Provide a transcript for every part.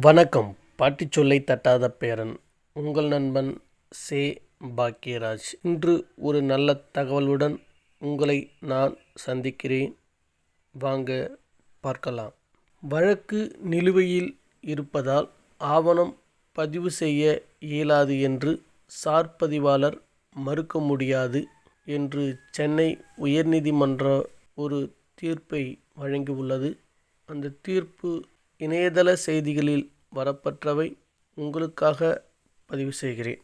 வணக்கம். பாட்டி சொல்லை தட்டாத பேரன். உங்கள் நண்பன் சே. பாக்கியராஜ். இன்று ஒரு நல்ல தகவலுடன் உங்களை நான் சந்திக்கிறேன். வாங்க பார்க்கலாம். வழக்கு நிலுவையில் இருப்பதால் ஆவணம் பதிவு செய்ய இயலாது என்று சார் பதிவாளர் மறுக்க முடியாது என்று சென்னை உயர்நீதிமன்ற ஒரு தீர்ப்பை வழங்கியுள்ளது. அந்த தீர்ப்பு இணையதள செய்திகளில் வரப்பற்றவை உங்களுக்காக பதிவு செய்கிறேன்.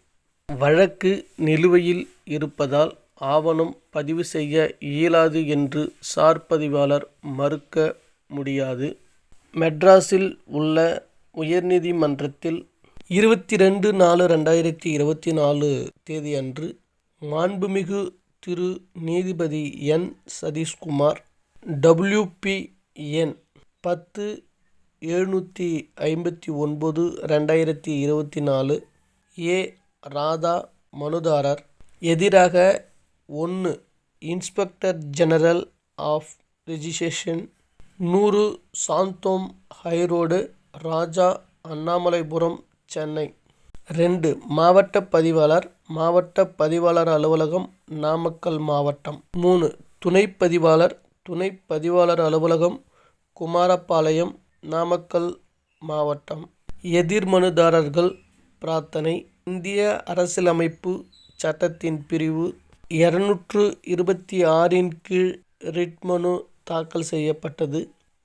வழக்கு நிலுவையில் இருப்பதால் ஆவணம் பதிவு செய்ய இயலாது என்று சார் பதிவாளர் மறுக்க முடியாது. மெட்ராஸில் உள்ள உயர்நீதிமன்றத்தில் இருபத்தி ரெண்டு நாலு ரெண்டாயிரத்தி இருபத்தி நாலு தேதி அன்று மாண்புமிகு திரு நீதிபதி என். சதீஷ்குமார் டபிள்யூபிஎன் பத்து எழுநூற்றி ஐம்பத்தி ஒன்பது ரெண்டாயிரத்தி இருபத்தி நாலு ஏ. ராதா மனுதாரர். எதிராக ஒன்று இன்ஸ்பெக்டர் ஜெனரல் ஆஃப் ரிஜிஸ்ட்ரேஷன் நூறு சாந்தோம் ஹைரோடு ராஜா அண்ணாமலைபுரம் சென்னை. ரெண்டு மாவட்ட பதிவாளர் மாவட்ட பதிவாளர் அலுவலகம் நாமக்கல் மாவட்டம். மூணு துணை பதிவாளர் துணை பதிவாளர் அலுவலகம் குமாரபாளையம் நாமக்கல் மாவட்டம் எதிர்மனுதாரர்கள் பிரார்த்தனை. இந்திய அரசியலமைப்பு சட்டத்தின் பிரிவு இரநூற்று இருபத்தி ஆறின் கீழ் ரிட் மனு தாக்கல் செய்யப்பட்டது.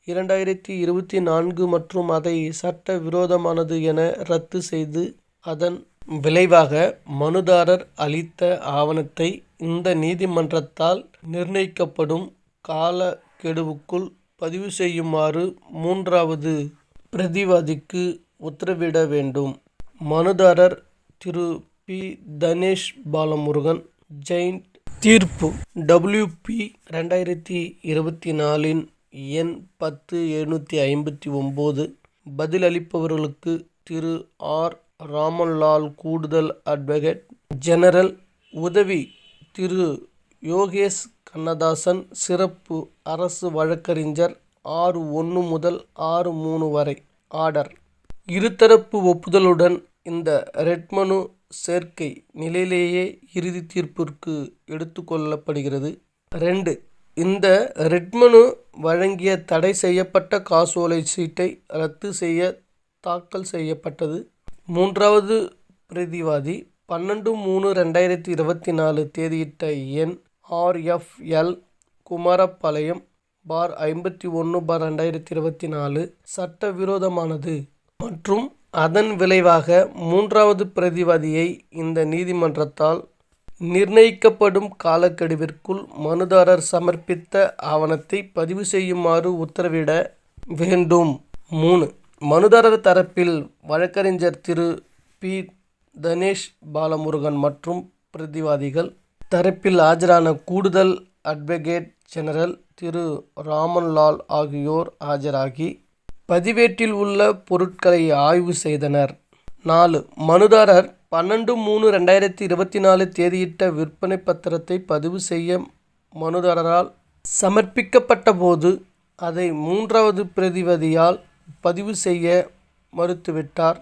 இரண்டாயிரத்தி இருபத்தி நான்கு மற்றும் அதை சட்ட விரோதமானது என ரத்து செய்து அதன் விளைவாக மனுதாரர் அளித்த ஆவணத்தை இந்த நீதிமன்றத்தால் நிர்ணயிக்கப்படும் காலக்கெடுவுக்குள் பதிவு செய்யுமாறு மூன்றாவது பிரதிவாதிக்கு உத்தரவிட வேண்டும். மனுதாரர் திரு. பி. தனேஷ் பாலமுருகன். ஜெயின் தீர்ப்பு. டபிள்யூபி ரெண்டாயிரத்தி இருபத்தி நாலின் எண் பத்து எழுநூற்றி ஐம்பத்தி ஒம்பது. பதிலளிப்பவர்களுக்கு திரு. ஆர். ராமன்லால் கூடுதல் அட்வொகேட். ஜெனரல் உதவி திரு. யோகேஷ் கண்ணதாசன் சிறப்பு அரசு வழக்கறிஞர் ஆறு ஒன்று முதல் ஆறு மூணு வரை. ஆர்டர். இருதரப்பு ஒப்புதலுடன் இந்த ரெட் மனு சேர்க்கை நிலையிலேயே இறுதி தீர்ப்பிற்கு எடுத்துக்கொள்ளப்படுகிறது ரெண்டு. இந்த ரெட் மனு வழங்கிய தடை செய்யப்பட்ட காசோலை சீட்டை ரத்து செய்ய தாக்கல் செய்யப்பட்டது. மூன்றாவது பிரதிவாதி பன்னெண்டு மூணு ரெண்டாயிரத்தி இருபத்தி நாலு தேதியிட்ட எண் ஆர்எஃப்எல் குமாரபாளையம் பார் ஐம்பத்தி ஒன்று பார் ரெண்டாயிரத்தி இருபத்தி நாலு சட்டவிரோதமானது. மற்றும் அதன் விளைவாக மூன்றாவது பிரதிவாதியை இந்த நீதிமன்றத்தால் நிர்ணயிக்கப்படும் காலக்கெடுவிற்குள் மனுதாரர் சமர்ப்பித்த ஆவணத்தை பதிவு செய்யுமாறு உத்தரவிட வேண்டும். மூணு. மனுதாரர் தரப்பில் வழக்கறிஞர் திரு. பி. தனேஷ் பாலமுருகன் மற்றும் பிரதிவாதிகள் தரப்பில் ஆஜரான கூடுதல் அட்வொகேட் ஜெனரல் திரு ராமன்லால் ஆகியோர் ஆஜராகி பதிவேட்டில் உள்ள பொருட்களை ஆய்வு செய்தனர். நாலு மனுதாரர் பன்னெண்டு மூணு ரெண்டாயிரத்தி இருபத்தி நாலு தேதியிட்ட விற்பனை பத்திரத்தை பதிவு செய்ய மனுதாரரால் சமர்ப்பிக்கப்பட்ட போது அதை மூன்றாவது பிரதிபதியால் பதிவு செய்ய மறுத்துவிட்டார்.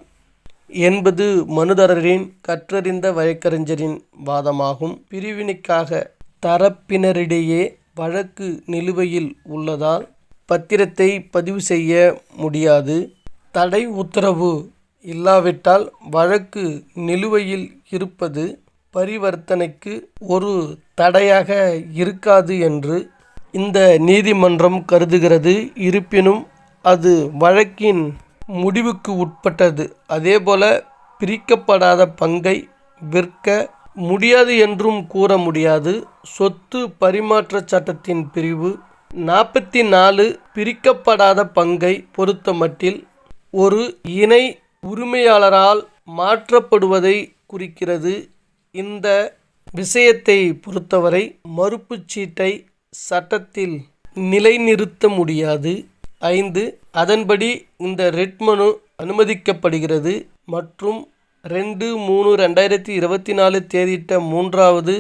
என்பது மனுதாரரின் கற்றறிந்த வழக்கறிஞரின் வாதமாகும். பிரிவினைக்காக தரப்பினரிடையே வழக்கு நிலுவையில் உள்ளதால் பத்திரத்தை பதிவு செய்ய முடியாது. தடை உத்தரவு இல்லாவிட்டால் வழக்கு நிலுவையில் இருப்பது பரிவர்த்தனைக்கு ஒரு தடையாக இருக்காது என்று இந்த நீதிமன்றம் கருதுகிறது. இருப்பினும் அது வழக்கின் முடிவுக்கு உட்பட்டது. அதேபோல பிரிக்கப்படாத பங்கை விற்க முடியாது என்றும் கூற முடியாது. சொத்து பரிமாற்ற சட்டத்தின் பிரிவு நாற்பத்தி நாலு பிரிக்கப்படாத பங்கை பொறுத்தமட்டில் ஒரு இணை உரிமையாளரால் மாற்றப்படுவதை குறிக்கிறது. இந்த விஷயத்தை பொறுத்தவரை மறுப்புச் சீட்டை சட்டத்தில் நிலைநிறுத்த முடியாது. ஐந்து. அதன்படி இந்த ரெட்மனு அனுமதிக்கப்படுகிறது. மற்றும் ரெண்டு மூணு ரெண்டாயிரத்தி இருபத்தி நாலு தேதியிட்ட மூன்றாவது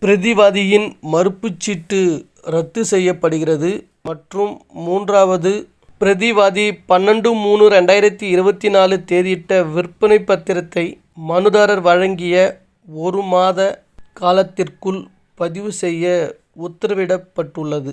பிரதிவாதியின் மறுப்புச் சீட்டு ரத்து செய்யப்படுகிறது. மற்றும் மூன்றாவது பிரதிவாதி பன்னெண்டு மூணு ரெண்டாயிரத்தி இருபத்தி நாலு தேதியிட்ட விற்பனை பத்திரத்தை மனுதாரர் வழங்கிய ஒரு மாத காலத்திற்குள் பதிவு செய்ய உத்தரவிடப்பட்டுள்ளது.